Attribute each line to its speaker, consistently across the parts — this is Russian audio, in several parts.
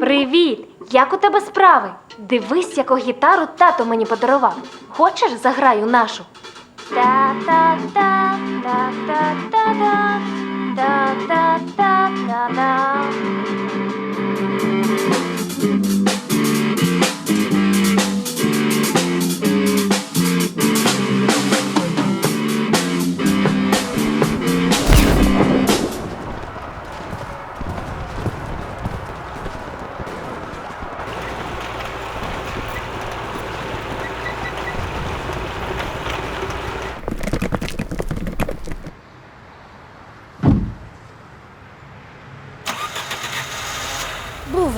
Speaker 1: Привіт! Як у тебе справи? Дивись, яку гітару тато мені подарував. Хочеш, заграю нашу? Та-та-та, та-та-та-та,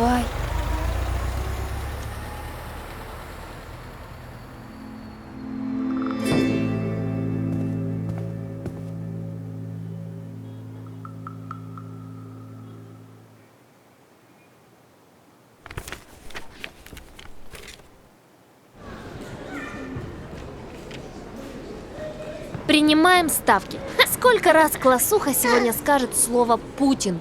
Speaker 2: Бувай. Принимаем ставки. Сколько раз классуха сегодня скажет слово «Путин»?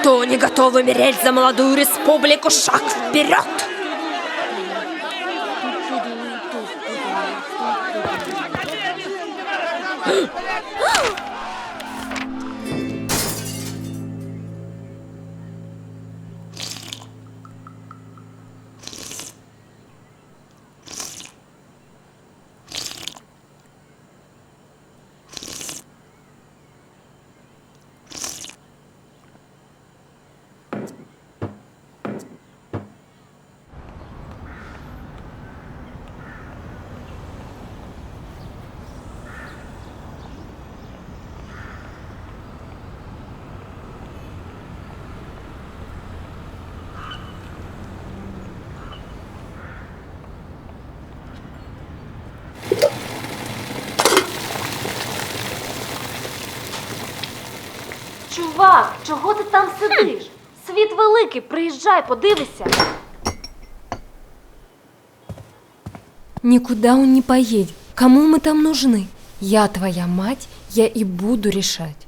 Speaker 3: Кто не готов умереть за молодую республику? Шаг вперед!
Speaker 1: Чувак, чого ти там сидиш? Світ великий, приїжджай, подивися.
Speaker 2: Никуда он не поедет. Кому мы там нужны? Я твоя мать, я и буду решать.